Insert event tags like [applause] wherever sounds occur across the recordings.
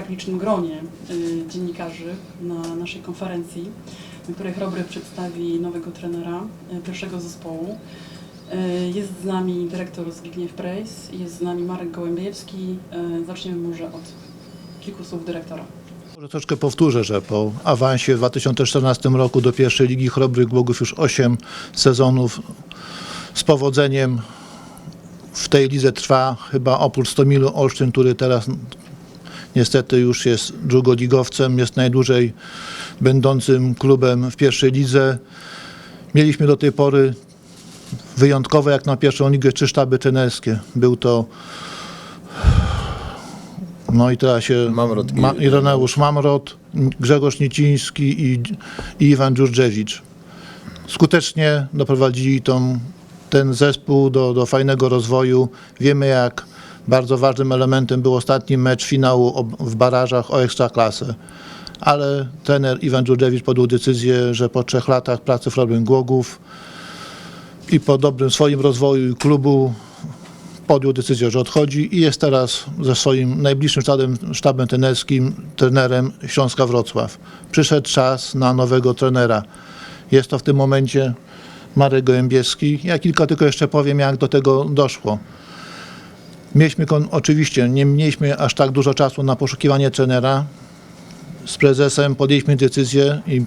tak licznym gronie y, dziennikarzy na naszej konferencji, na której Chrobry przedstawi nowego trenera y, pierwszego zespołu. Y, Jest z nami dyrektor Zbigniew Prejs, jest z nami Marek Gołębiewski. Zaczniemy może od kilku słów dyrektora. Może troszkę powtórzę, że po awansie w 2014 roku do pierwszej ligi Chrobrych Głogów już 8 sezonów z powodzeniem w tej lidze trwa chyba oprócz Stomilu Olsztyn, który teraz niestety już jest drugoligowcem, jest najdłużej będącym klubem w pierwszej lidze. Mieliśmy do tej pory wyjątkowe jak na pierwszą ligę trzy sztaby trenerskie. Był to no i teraz się Mamrot Ma, Ireneusz Mamrot, Grzegorz Nieciński i, i Iwan Dżurdżewicz. Skutecznie doprowadzili tą, ten zespół do, do fajnego rozwoju. Wiemy jak bardzo ważnym elementem był ostatni mecz finału w barażach o Ekstraklasę. Ale trener Iwan Dżurdżewicz podjął decyzję, że po trzech latach pracy w Robin Głogów i po dobrym swoim rozwoju klubu podjął decyzję, że odchodzi i jest teraz ze swoim najbliższym sztabem, sztabem trenerskim trenerem Śląska Wrocław. Przyszedł czas na nowego trenera. Jest to w tym momencie Marek Gołębieski. Ja kilka tylko jeszcze powiem, jak do tego doszło. Mieliśmy, kon- oczywiście, nie mieliśmy aż tak dużo czasu na poszukiwanie trenera. Z prezesem podjęliśmy decyzję i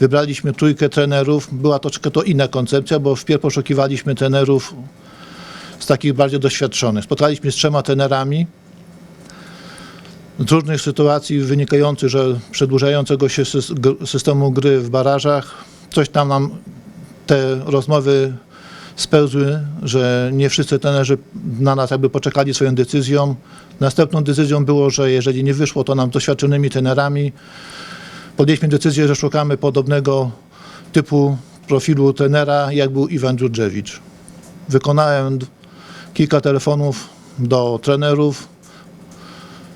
wybraliśmy trójkę trenerów. Była troszkę to inna koncepcja, bo wpierw poszukiwaliśmy trenerów z takich bardziej doświadczonych. Spotkaliśmy z trzema trenerami z różnych sytuacji wynikających, że przedłużającego się systemu gry w barażach. Coś tam nam te rozmowy spełzły, że nie wszyscy trenerzy na nas jakby poczekali swoją decyzją. Następną decyzją było, że jeżeli nie wyszło to nam doświadczonymi trenerami, podjęliśmy decyzję, że szukamy podobnego typu profilu trenera, jak był Iwan Dżurdżewicz. Wykonałem kilka telefonów do trenerów.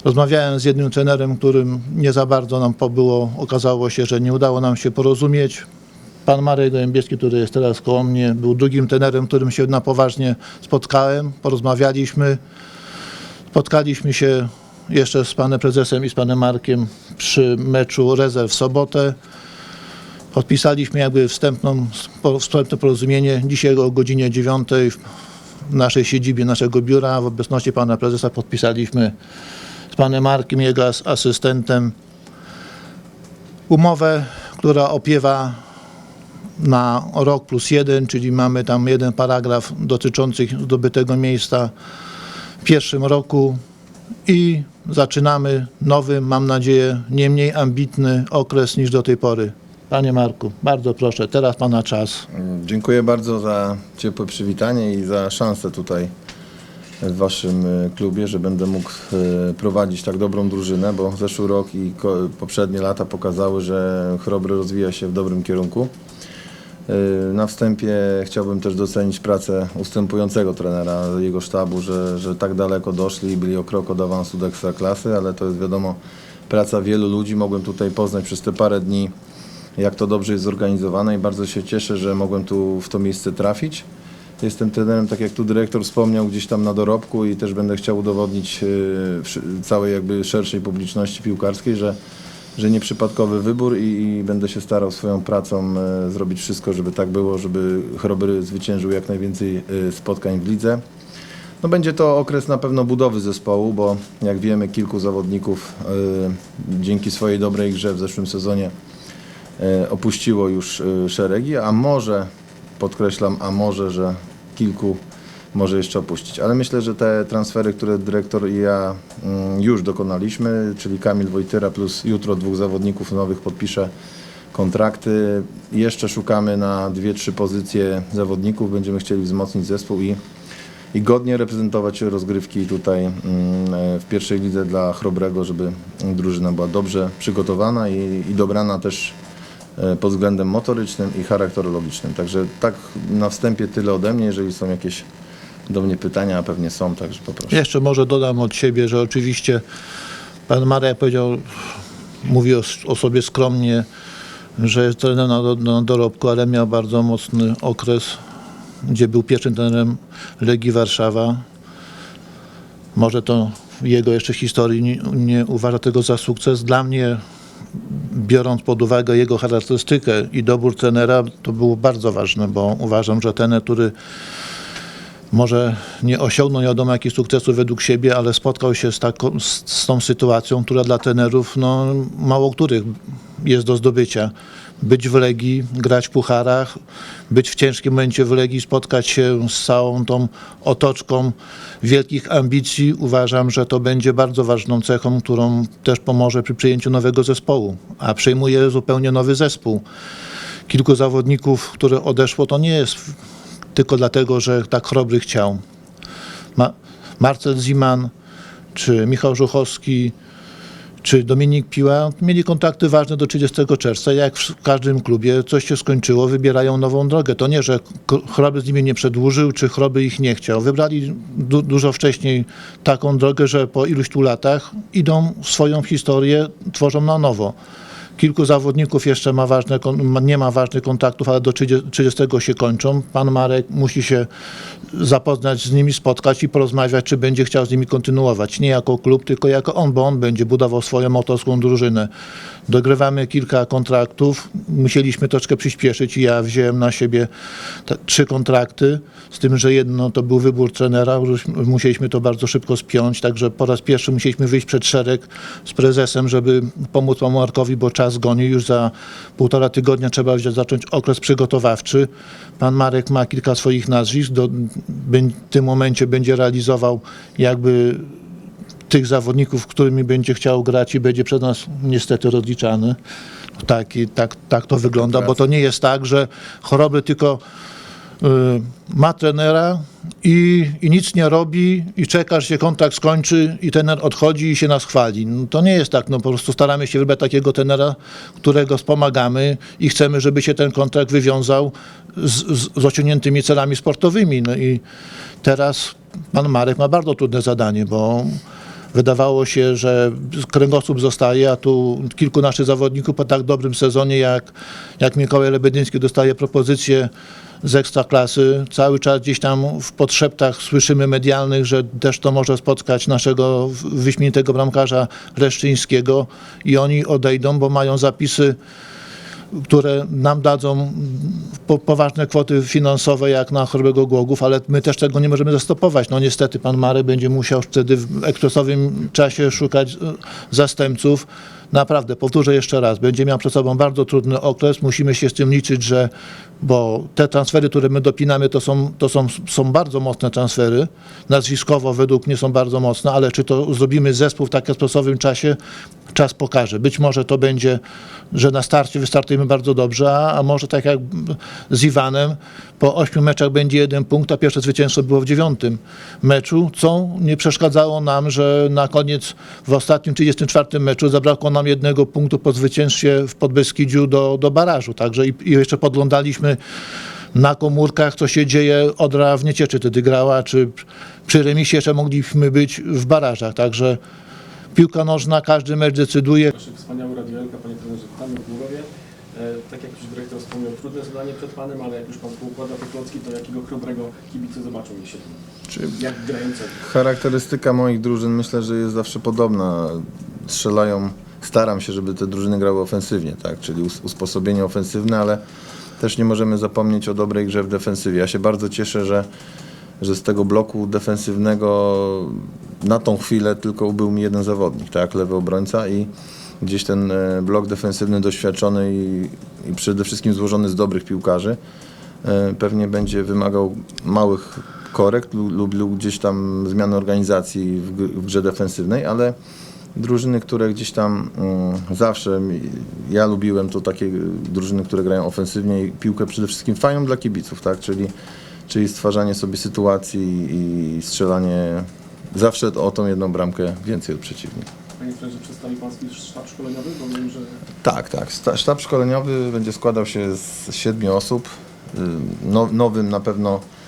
Rozmawiałem z jednym trenerem, którym nie za bardzo nam pobyło. Okazało się, że nie udało nam się porozumieć. Pan Marek Gołębieski, który jest teraz koło mnie, był drugim trenerem, którym się na poważnie spotkałem. Porozmawialiśmy. Spotkaliśmy się jeszcze z panem prezesem i z panem Markiem przy meczu rezerw w sobotę. Podpisaliśmy jakby wstępną, wstępne porozumienie. Dzisiaj o godzinie 9 w naszej siedzibie naszego biura w obecności pana prezesa podpisaliśmy z panem Markiem, jego as- asystentem umowę, która opiewa na rok plus jeden, czyli mamy tam jeden paragraf dotyczący zdobytego miejsca w pierwszym roku i zaczynamy nowy, mam nadzieję, nie mniej ambitny okres niż do tej pory. Panie Marku, bardzo proszę, teraz pana czas. Dziękuję bardzo za ciepłe przywitanie i za szansę tutaj w Waszym e, klubie, że będę mógł e, prowadzić tak dobrą drużynę, bo zeszły rok i poprzednie lata pokazały, że Chrobry rozwija się w dobrym kierunku. E, Na wstępie chciałbym też docenić pracę ustępującego trenera, jego sztabu, że, że tak daleko doszli i byli o krok od awansu do ekstraklasy, ale to jest wiadomo praca wielu ludzi. Mogłem tutaj poznać przez te parę dni jak to dobrze jest zorganizowane i bardzo się cieszę, że mogłem tu w to miejsce trafić. Jestem trenerem, tak jak tu dyrektor wspomniał, gdzieś tam na dorobku i też będę chciał udowodnić wszy- całej jakby szerszej publiczności piłkarskiej, że, że nieprzypadkowy wybór i, i będę się starał swoją pracą e, zrobić wszystko, żeby tak było, żeby Chrobry zwyciężył jak najwięcej e, spotkań w lidze. No będzie to okres na pewno budowy zespołu, bo jak wiemy kilku zawodników e, dzięki swojej dobrej grze w zeszłym sezonie e, opuściło już e, szeregi, a może, podkreślam, a może, że kilku może jeszcze opuścić. Ale myślę, że te transfery, które dyrektor i ja mm, już dokonaliśmy, czyli Kamil Wojtyra plus jutro dwóch zawodników nowych podpisze kontrakty. Jeszcze szukamy na dwie, trzy pozycje zawodników. Będziemy chcieli wzmocnić zespół i, i godnie reprezentować rozgrywki tutaj mm, w pierwszej lidze dla Chrobrego, żeby drużyna była dobrze przygotowana i, i dobrana też e, pod względem motorycznym i charakterologicznym. Także tak na wstępie tyle ode mnie. Jeżeli są jakieś do mnie pytania, a pewnie są, także poproszę. Jeszcze może dodam od siebie, że oczywiście pan Marek powiedział, mówi o, o sobie skromnie, że jest trenerem na, na dorobku, ale miał bardzo mocny okres, gdzie był pierwszym trenerem Legii Warszawa. Może to jego jeszcze historii nie, nie uważa tego za sukces. Dla mnie, biorąc pod uwagę jego charakterystykę i dobór trenera, to było bardzo ważne, bo uważam, że trener, który może nie osiągnął nie wiadomo jakich sukcesów według siebie, ale spotkał się z, taką, z, tą sytuacją, która dla trenerów no, mało których jest do zdobycia. Być w Legii, grać w pucharach, być w ciężkim momencie w Legii, spotkać się z całą tą otoczką wielkich ambicji. Uważam, że to będzie bardzo ważną cechą, którą też pomoże przy przyjęciu nowego zespołu, a przyjmuje zupełnie nowy zespół. Kilku zawodników, które odeszło, to nie jest tylko dlatego, że tak Chrobry chciał. Ma, Marcel Ziman, czy Michał Żuchowski, czy Dominik Piła mieli kontakty ważne do 30 czerwca. Jak w każdym klubie coś się skończyło, wybierają nową drogę. To nie, że Chroby z nimi nie przedłużył, czy Chroby ich nie chciał. Wybrali du- dużo wcześniej taką drogę, że po iluś tu latach idą swoją historię, tworzą na nowo. Kilku zawodników jeszcze ma ważne, nie ma ważnych kontaktów, ale do 30 30 się kończą. Pan Marek musi się zapoznać z nimi, spotkać i porozmawiać, czy będzie chciał z nimi kontynuować. Nie jako klub, tylko jako on, bo on będzie budował swoją motorską drużynę. Dogrywamy kilka kontraktów. Musieliśmy troszkę przyspieszyć i ja wziąłem na siebie trzy kontrakty, z tym, że jedno to był wybór trenera. Musieliśmy to bardzo szybko spiąć, także po raz pierwszy musieliśmy wyjść przed szereg z prezesem, żeby pomóc panu Markowi, bo czas goni. Już za półtora tygodnia trzeba zacząć okres przygotowawczy. Pan Marek ma kilka swoich nazwisk. Do, w tym momencie będzie realizował jakby tych zawodników, którymi będzie chciał grać i będzie przez nas niestety rozliczany. Tak, i tak, tak to wygląda, bo to nie jest tak, że choroby tylko ma trenera i, i nic nie robi i czeka, aż się kontrakt skończy i trener odchodzi i się nas chwali. No, to nie jest tak, no po prostu staramy się wybrać takiego trenera, którego wspomagamy i chcemy, żeby się ten kontrakt wywiązał z, z, z osiągniętymi celami sportowymi. No i teraz pan Marek ma bardzo trudne zadanie, bo wydawało się, że kręgosłup zostaje, a tu kilku naszych zawodników po tak dobrym sezonie jak, jak Mikołaj Lebedyński dostaje propozycję z ekstraklasy. Cały czas gdzieś tam w podszeptach słyszymy medialnych, że też to może spotkać naszego wyśmienitego bramkarza Leszczyńskiego i oni odejdą, bo mają zapisy które nam dadzą po, poważne kwoty finansowe jak na chorobego Głogów, ale my też tego nie możemy zastopować. No niestety pan Marek będzie musiał wtedy w ekspresowym czasie szukać e, zastępców. Naprawdę, powtórzę jeszcze raz, będzie miał przed sobą bardzo trudny okres. Musimy się z tym liczyć, że bo te transfery, które my dopinamy, to są, to są, są bardzo mocne transfery. Nazwiskowo według mnie są bardzo mocne, ale czy to zrobimy zespół w tak ekspresowym czasie, czas pokaże. Być może to będzie, że na starcie wystartujemy bardzo dobrze, a, a może tak jak z Iwanem, po ośmiu meczach będzie jeden punkt, a pierwsze zwycięstwo było w dziewiątym meczu, co nie przeszkadzało nam, że na koniec w ostatnim 34 meczu zabrakło nam jednego punktu po zwycięstwie w Podbeskidziu do, do barażu. Także i, i jeszcze podglądaliśmy na komórkach, co się dzieje. Odra w Niecieczy wtedy grała, czy przy remisie jeszcze mogliśmy być w barażach. Także piłka nożna, każdy mecz decyduje. Nasz wspaniały radioelka, panie trenerze, witamy w Głogowie. E, tak jak już dyrektor wspomniał, trudne zadanie przed panem, ale jak już pan poukłada te klocki, to jakiego chrobrego kibice zobaczą jesienią? Czy Jak grającego? charakterystyka moich drużyn myślę, że jest zawsze podobna. Strzelają, staram się, żeby te drużyny grały ofensywnie, tak? czyli us- usposobienie ofensywne, ale też nie możemy zapomnieć o dobrej grze w defensywie. Ja się bardzo cieszę, że, że z tego bloku defensywnego na tą chwilę tylko był mi jeden zawodnik, tak? lewy obrońca i gdzieś ten e, blok defensywny doświadczony i, i przede wszystkim złożony z dobrych piłkarzy e, pewnie będzie wymagał małych korekt lub, lub, gdzieś tam zmiany organizacji w, w grze defensywnej, ale drużyny, które gdzieś tam mm, zawsze mi- ja lubiłem to takie drużyny, które grają ofensywnie i piłkę przede wszystkim fajną dla kibiców, tak? czyli, czyli stwarzanie sobie sytuacji i strzelanie zawsze o tą jedną bramkę więcej od przeciwnika. Panie trenerze, przedstawi pan swój sztab szkoleniowy, bo wiem, że Tak, tak. Sta- Sztab szkoleniowy będzie składał się z siedmiu osób. Y, No, nowym na pewno y,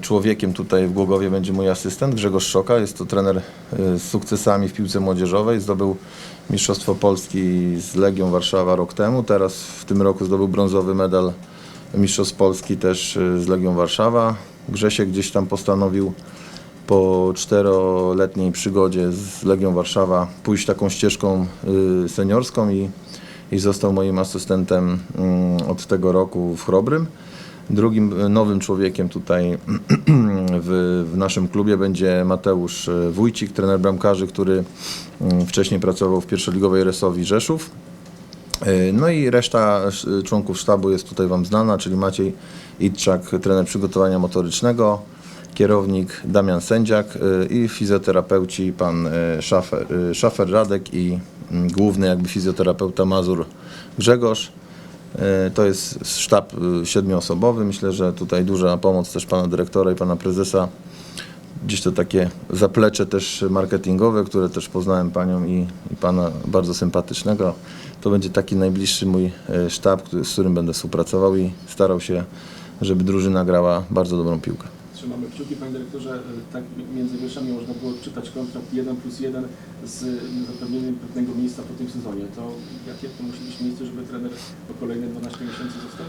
człowiekiem tutaj w Głogowie będzie mój asystent Grzegorz Szoka. Jest to trener y, z sukcesami w piłce młodzieżowej. Zdobył Mistrzostwo Polski z Legią Warszawa rok temu. Teraz w tym roku zdobył brązowy medal Mistrzostw Polski też y, z Legią Warszawa. Grzesiek gdzieś tam postanowił po czteroletniej przygodzie z Legią Warszawa pójść taką ścieżką seniorską i, i został moim asystentem mm, od tego roku w Chrobrym. Drugim y, nowym człowiekiem tutaj [clears throat] w, w naszym klubie będzie Mateusz y, Wójcik, trener bramkarzy, który mm, wcześniej pracował w pierwszoligowej Resowi Rzeszów. Y, No i reszta sz- członków sztabu jest tutaj Wam znana, czyli Maciej Itczak, trener przygotowania motorycznego, kierownik Damian Sędziak i fizjoterapeuci pan Szafer, Szafer Radek i mm, główny jakby fizjoterapeuta Mazur Grzegorz. Y, To jest sztab y, siedmioosobowy. Myślę, że tutaj duża pomoc też pana dyrektora i pana prezesa gdzieś to takie zaplecze też marketingowe, które też poznałem panią i, i pana bardzo sympatycznego. To będzie taki najbliższy mój e, sztab, który, z którym będę współpracował i starał się, żeby drużyna grała bardzo dobrą piłkę. Trzymamy kciuki, panie dyrektorze. E, Tak między wierszami można było czytać kontrakt 1 plus 1 z zapewnieniem pewnego miejsca po tym sezonie. To jakie to musi być miejsce, żeby trener po kolejne 12 miesięcy został?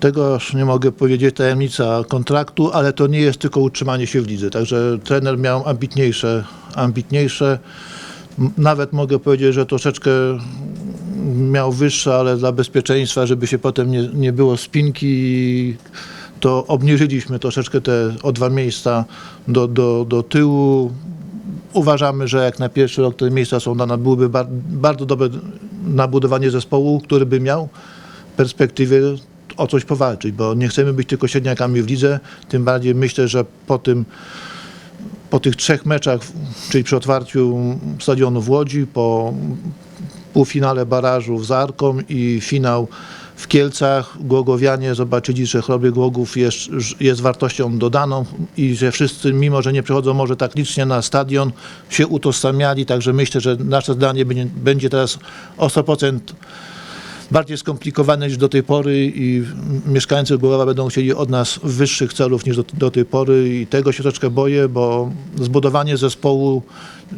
Tego już nie mogę powiedzieć, tajemnica kontraktu, ale to nie jest tylko utrzymanie się w lidze. Także trener miał ambitniejsze, ambitniejsze. Nawet mogę powiedzieć, że troszeczkę miał wyższe, ale dla bezpieczeństwa, żeby się potem nie, nie było spinki, to obniżyliśmy troszeczkę te o dwa miejsca do, do, do tyłu. Uważamy, że jak na pierwszy rok te miejsca są dane, byłyby bar, bardzo dobre na budowanie zespołu, który by miał w perspektywie o coś powalczyć, bo nie chcemy być tylko średniakami w lidze, tym bardziej myślę, że po tym po tych trzech meczach, czyli przy otwarciu stadionu w Łodzi, po półfinale barażu z Arką i finał w Kielcach, Głogowianie zobaczyli, że Chrobry Głogów jest, jest wartością dodaną i że wszyscy, mimo że nie przychodzą może tak licznie na stadion, się utożsamiali, także myślę, że nasze zdanie będzie, będzie teraz o 100% bardziej skomplikowane niż do tej pory i mieszkańcy Głogowa będą chcieli od nas wyższych celów niż do, do tej pory i tego się troszeczkę boję, bo zbudowanie zespołu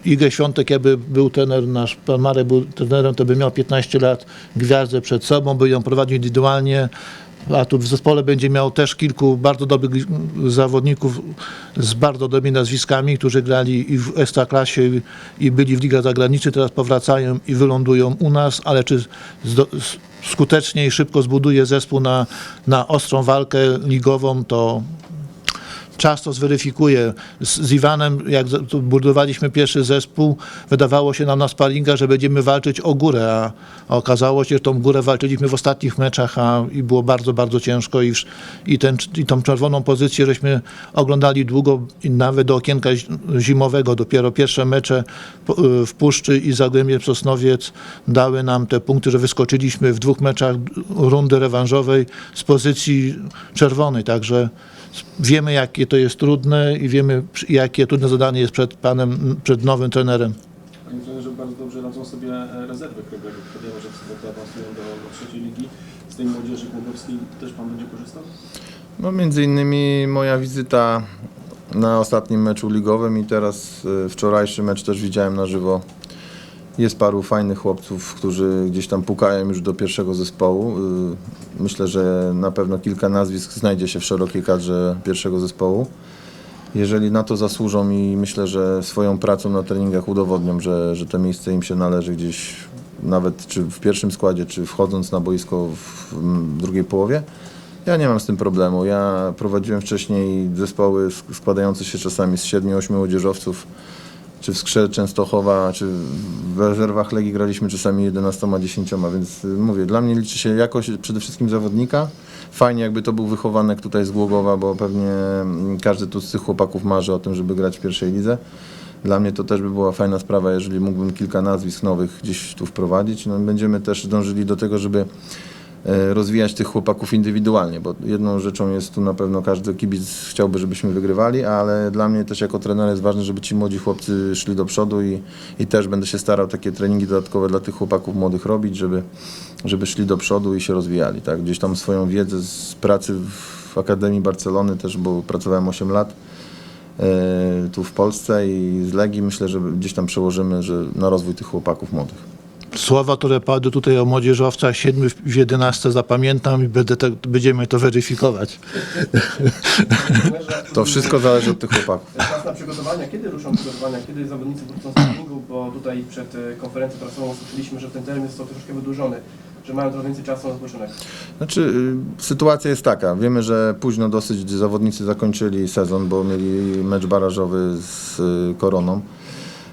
Igor Świątek, jakby był trener, nasz pan Marek był trenerem, to by miał 15 lat gwiazdę przed sobą, by ją prowadził indywidualnie, a tu w zespole będzie miał też kilku bardzo dobrych zawodników z bardzo dobrymi nazwiskami, którzy grali i w Ekstraklasie i- byli w ligach zagranicznych, teraz powracają i wylądują u nas, ale czy skutecznie i szybko zbuduje zespół na, na ostrą walkę ligową, to czas to zweryfikuje. Z, z Iwanem, jak budowaliśmy pierwszy zespół, wydawało się nam na sparingach, że będziemy walczyć o górę, a, a okazało się, że tą górę walczyliśmy w ostatnich meczach a, i było bardzo, bardzo ciężko i, i, ten, i tą czerwoną pozycję żeśmy oglądali długo i nawet do okienka zi- zimowego. Dopiero pierwsze mecze y, w Puszczy i Zagłębie Sosnowiec dały nam te punkty, że wyskoczyliśmy w dwóch meczach rundy rewanżowej z pozycji czerwonej, także wiemy, jakie to jest trudne i wiemy, jakie trudne zadanie jest przed panem, przed nowym trenerem. Panie trenerze, bardzo dobrze radzą sobie e, rezerwy Krobrego. Wiemy, że w sobotę awansują do, do trzeciej ligi. Z tej młodzieży głogowskiej też pan będzie korzystał? No między innymi moja wizyta na ostatnim meczu ligowym i teraz y, wczorajszy mecz też widziałem na żywo. Jest paru fajnych chłopców, którzy gdzieś tam pukają już do pierwszego zespołu. Y, Myślę, że na pewno kilka nazwisk znajdzie się w szerokiej kadrze pierwszego zespołu. Jeżeli na to zasłużą i myślę, że swoją pracą na treningach udowodnią, że, że to miejsce im się należy gdzieś nawet czy w pierwszym składzie, czy wchodząc na boisko w drugiej połowie, ja nie mam z tym problemu. Ja prowadziłem wcześniej zespoły sk- składające się czasami z 7-8 młodzieżowców, czy w Skrze Częstochowa, czy w rezerwach Legii graliśmy czasami 11-10, więc y, mówię, dla mnie liczy się jakość przede wszystkim zawodnika. Fajnie jakby to był wychowanek tutaj z Głogowa, bo pewnie mm, każdy tu z tych chłopaków marzy o tym, żeby grać w pierwszej lidze. Dla mnie to też by była fajna sprawa, jeżeli mógłbym kilka nazwisk nowych gdzieś tu wprowadzić. No, będziemy też dążyli do tego, żeby rozwijać tych chłopaków indywidualnie, bo jedną rzeczą jest tu na pewno każdy kibic chciałby, żebyśmy wygrywali, ale dla mnie też jako trener jest ważne, żeby ci młodzi chłopcy szli do przodu i, i też będę się starał takie treningi dodatkowe dla tych chłopaków młodych robić, żeby, żeby szli do przodu i się rozwijali. Tak? Gdzieś tam swoją wiedzę z pracy w Akademii Barcelony też, bo pracowałem 8 lat e, tu w Polsce i z Legii myślę, że gdzieś tam przełożymy że na rozwój tych chłopaków młodych. Słowa, które padły tutaj o młodzieżowcach, siedmiu w 11 zapamiętam i będę te, będziemy to weryfikować. [laughs] To wszystko zależy od tych chłopaków. Czas na przygotowania. Kiedy ruszą przygotowania? Kiedy zawodnicy wrócą z treningu? Bo tutaj przed e, konferencją prasową słyszeliśmy, że ten termin został troszkę wydłużony, że mają trochę więcej czasu na odpoczynek. Znaczy, y, sytuacja jest taka. Wiemy, że późno dosyć zawodnicy zakończyli sezon, bo mieli mecz barażowy z y, Koroną.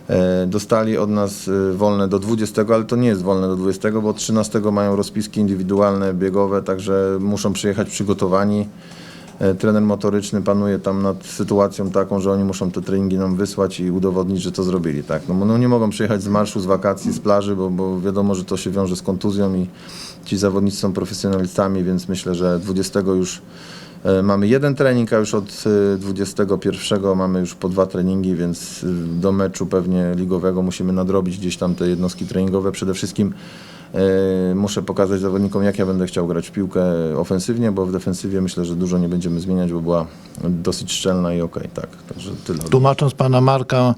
E, Dostali od nas y, wolne do 20, ale to nie jest wolne do 20, bo od 13 mają rozpiski indywidualne, biegowe, także muszą przyjechać przygotowani. E, Trener motoryczny panuje tam nad sytuacją taką, że oni muszą te treningi nam wysłać i udowodnić, że to zrobili. Tak? No, no nie mogą przyjechać z marszu, z wakacji, z plaży, bo, bo wiadomo, że to się wiąże z kontuzją i ci zawodnicy są profesjonalistami, więc myślę, że 20 już e, mamy jeden trening, a już od e, 21 mamy już po dwa treningi, więc e, do meczu pewnie ligowego musimy nadrobić gdzieś tam te jednostki treningowe. Przede wszystkim e, muszę pokazać zawodnikom, jak ja będę chciał grać w piłkę ofensywnie, bo w defensywie myślę, że dużo nie będziemy zmieniać, bo była dosyć szczelna i okej, tak. Także tyle. Tłumacząc pana Marka,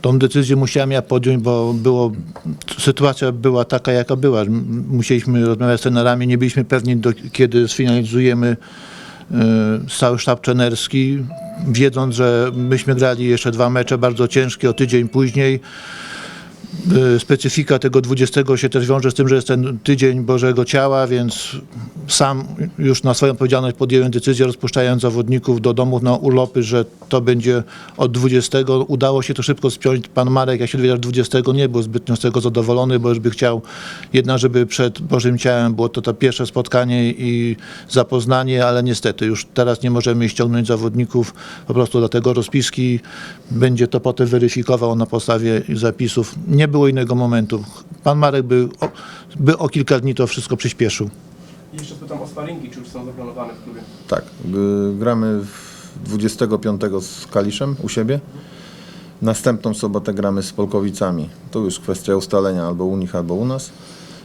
tą decyzję musiałem ja podjąć, bo było, sytuacja była taka, jaka była. Musieliśmy rozmawiać z trenerami, nie byliśmy pewni, do, kiedy sfinalizujemy e, cały sztab trenerski, wiedząc, że myśmy grali jeszcze dwa mecze bardzo ciężkie o tydzień później. E, Specyfika tego 20 się też wiąże z tym, że jest ten tydzień Bożego Ciała, więc sam już na swoją odpowiedzialność podjąłem decyzję, rozpuszczając zawodników do domów na urlopy, że to będzie od 20. Udało się to szybko spiąć. Pan Marek, jak się dowiedział, że 20 nie był zbytnio z tego zadowolony, bo już by chciał jedna, żeby przed Bożym Ciałem było to to pierwsze spotkanie i zapoznanie, ale niestety już teraz nie możemy ściągnąć zawodników po prostu do tego rozpiski. Będzie to potem weryfikował na podstawie zapisów. Nie było innego momentu. Pan Marek by o, by o kilka dni to wszystko przyspieszył. I jeszcze spytam o sparingi, czy już są zaplanowane w klubie? Tak, g- gramy w 25 z Kaliszem u siebie. Następną sobotę gramy z Polkowicami. To już kwestia ustalenia albo u nich, albo u nas.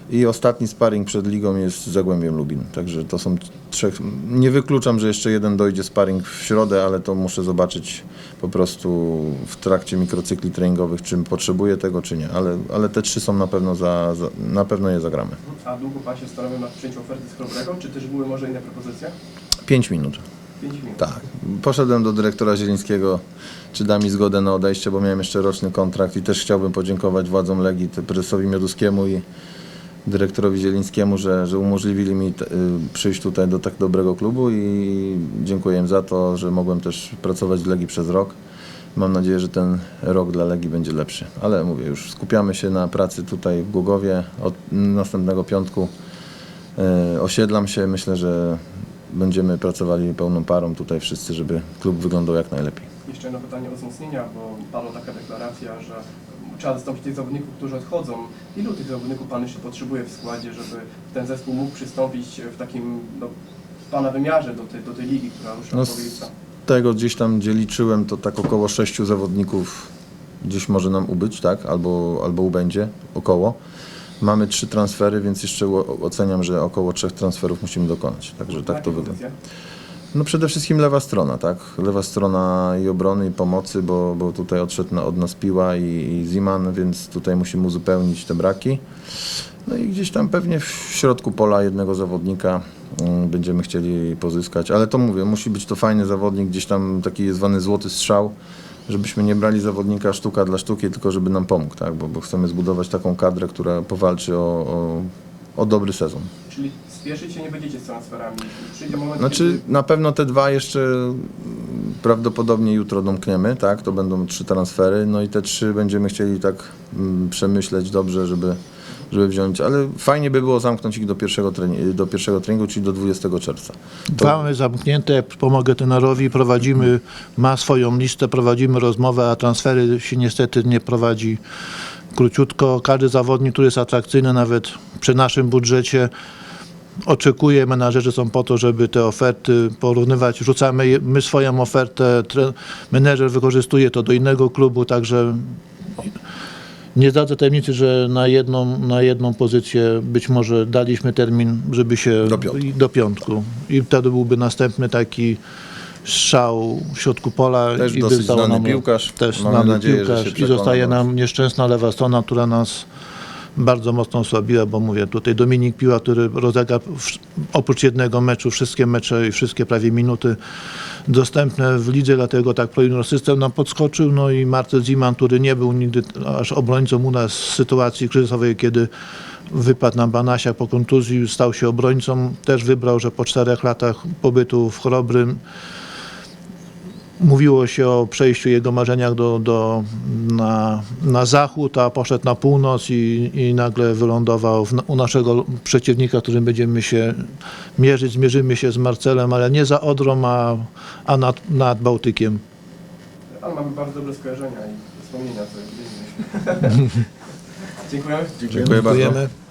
I ostatni sparring przed ligą jest z Zagłębiem Lubin. Także to są trzech. Nie wykluczam, że jeszcze jeden dojdzie sparring w środę, ale to muszę zobaczyć po prostu w trakcie mikrocykli treningowych, czym potrzebuję tego, czy nie. Ale, ale te trzy są na pewno za, za na pewno je zagramy. A długo Pan się zastanawiał nad przyjęciem oferty z Chrobrego, czy też były może inne propozycje? Pięć minut. 5 minut. Tak. Poszedłem do dyrektora Zielińskiego, czy da mi zgodę na odejście, bo miałem jeszcze roczny kontrakt i też chciałbym podziękować władzom Legii, prezesowi Mioduskiemu i dyrektorowi Zielińskiemu, że, że umożliwili mi t- y, przyjść tutaj do tak dobrego klubu i dziękuję im za to, że mogłem też pracować w Legii przez rok. Mam nadzieję, że ten rok dla Legii będzie lepszy. Ale mówię, już skupiamy się na pracy tutaj w Głogowie. Od następnego piątku e, osiedlam się. Myślę, że będziemy pracowali pełną parą tutaj wszyscy, żeby klub wyglądał jak najlepiej. Jeszcze jedno pytanie o wzmocnienia, bo padła taka deklaracja, że trzeba zastąpić tych zawodników, którzy odchodzą. Ilu tych zawodników Pan jeszcze potrzebuje w składzie, żeby ten zespół mógł przystąpić w takim no, Pana wymiarze do tej, do tej ligi, która rusza No, z tego gdzieś tam, gdzie liczyłem, to tak około sześciu zawodników gdzieś może nam ubyć, tak? Albo, albo ubędzie, około. Mamy trzy transfery, więc jeszcze oceniam, że około trzech transferów musimy dokonać. Także tak to wygląda. No przede wszystkim lewa strona, tak? Lewa strona i obrony, i pomocy, bo, bo tutaj odszedł na, od nas Piła i, i Ziman, więc tutaj musimy uzupełnić te braki. No i gdzieś tam pewnie w środku pola jednego zawodnika mm, będziemy chcieli pozyskać, ale to mówię, musi być to fajny zawodnik, gdzieś tam taki zwany złoty strzał, żebyśmy nie brali zawodnika sztuka dla sztuki, tylko żeby nam pomógł, tak? Bo, bo chcemy zbudować taką kadrę, która powalczy o, o, o dobry sezon. Czyli spieszyć się nie będziecie z transferami. Przyjdzie moment, Znaczy kiedy na pewno te dwa jeszcze mm, prawdopodobnie jutro domkniemy, tak? To będą trzy transfery, no i te trzy będziemy chcieli tak mm, przemyśleć dobrze, żeby, żeby wziąć, ale fajnie by było zamknąć ich do pierwszego, treni- do pierwszego treningu, czyli do 20 czerwca. To, Mamy zamknięte, pomogę trenerowi, prowadzimy, ma swoją listę, prowadzimy rozmowę, a transfery się niestety nie prowadzi króciutko. Każdy zawodnik, który jest atrakcyjny, nawet przy naszym budżecie, oczekuje, menadżerzy są po to, żeby te oferty porównywać. Rzucamy my swoją ofertę, tre- menedżer wykorzystuje to do innego klubu, także nie zdradzę tajemnicy, że na jedną, na jedną pozycję być może daliśmy termin, żeby się Do piątku. do piątku. I wtedy byłby następny taki strzał w środku pola Też i dosyć zostało znany nam piłkarz. też Mamy znany nadzieję, że się piłkarz i zostaje nam nieszczęsna lewa strona, która nas bardzo mocno osłabiła, bo mówię, tutaj Dominik Piła, który rozegrał wsz- oprócz jednego meczu wszystkie mecze i wszystkie prawie minuty dostępne w lidze, dlatego tak pro system nam podskoczył, no i Marcel Ziman, który nie był nigdy aż obrońcą u nas w sytuacji kryzysowej, kiedy wypadł na Banasia po kontuzji, stał się obrońcą, też wybrał, że po czterech latach pobytu w Chorobrym mówiło się o przejściu jego marzeniach do, do, na, na zachód, a poszedł na północ i, i nagle wylądował w, u naszego przeciwnika, którym będziemy się mierzyć. Zmierzymy się z Marcelem, ale nie za Odrą, a, a nad, nad Bałtykiem. Ale mamy bardzo dobre skojarzenia i wspomnienia, co jak [laughs] Dziękujemy. Dziękuję bardzo. Dziękujemy.